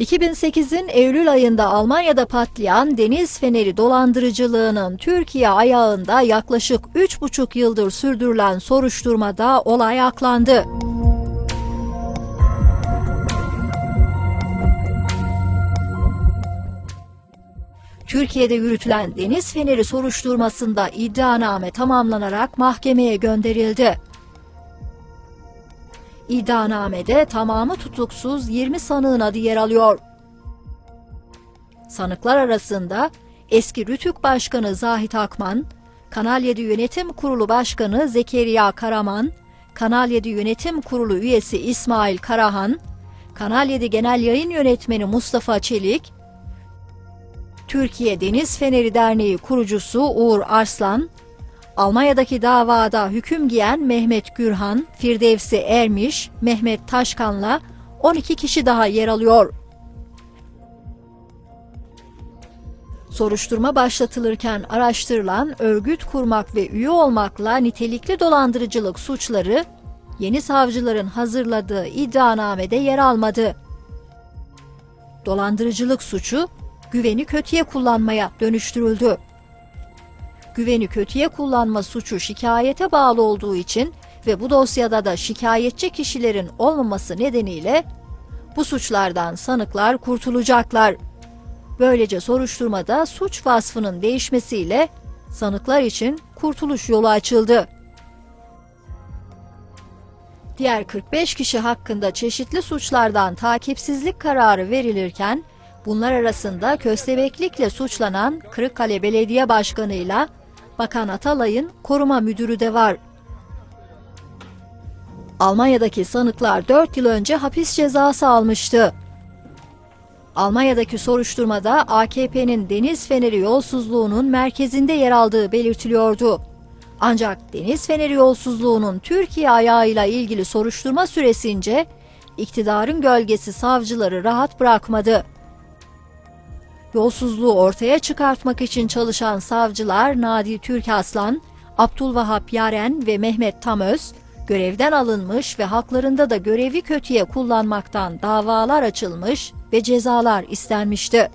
2008'in Eylül ayında Almanya'da patlayan deniz feneri dolandırıcılığının Türkiye ayağında yaklaşık 3,5 yıldır sürdürülen soruşturmada olay aklandı. Türkiye'de yürütülen deniz feneri soruşturmasında iddianame tamamlanarak mahkemeye gönderildi. İddianamede tamamı tutuksuz 20 sanığın adı yer alıyor. Sanıklar arasında eski Rütük Başkanı Zahit Akman, Kanal 7 Yönetim Kurulu Başkanı Zekeriya Karaman, Kanal 7 Yönetim Kurulu üyesi İsmail Karahan, Kanal 7 Genel Yayın Yönetmeni Mustafa Çelik, Türkiye Deniz Feneri Derneği kurucusu Uğur Arslan, Almanya'daki davada hüküm giyen Mehmet Gürhan, Firdevsi Ermiş, Mehmet Taşkan'la 12 kişi daha yer alıyor. Soruşturma başlatılırken araştırılan örgüt kurmak ve üye olmakla nitelikli dolandırıcılık suçları yeni savcıların hazırladığı iddianamede yer almadı. Dolandırıcılık suçu güveni kötüye kullanmaya dönüştürüldü. Güveni kötüye kullanma suçu şikayete bağlı olduğu için ve bu dosyada da şikayetçi kişilerin olmaması nedeniyle bu suçlardan sanıklar kurtulacaklar. Böylece soruşturmada suç vasfının değişmesiyle sanıklar için kurtuluş yolu açıldı. Diğer 45 kişi hakkında çeşitli suçlardan takipsizlik kararı verilirken bunlar arasında köstebeklikle suçlanan Kırıkkale Belediye Başkanı'yla Bakan Atalay'ın koruma müdürü de var. Almanya'daki sanıklar 4 yıl önce hapis cezası almıştı. Almanya'daki soruşturmada AKP'nin Deniz Feneri yolsuzluğunun merkezinde yer aldığı belirtiliyordu. Ancak Deniz Feneri yolsuzluğunun Türkiye ayağıyla ilgili soruşturma süresince iktidarın gölgesi savcıları rahat bırakmadı. Yolsuzluğu ortaya çıkartmak için çalışan savcılar Nadi Türkaslan, Abdülvahap Yaren ve Mehmet Tamöz görevden alınmış ve haklarında da görevi kötüye kullanmaktan davalar açılmış ve cezalar istenmişti.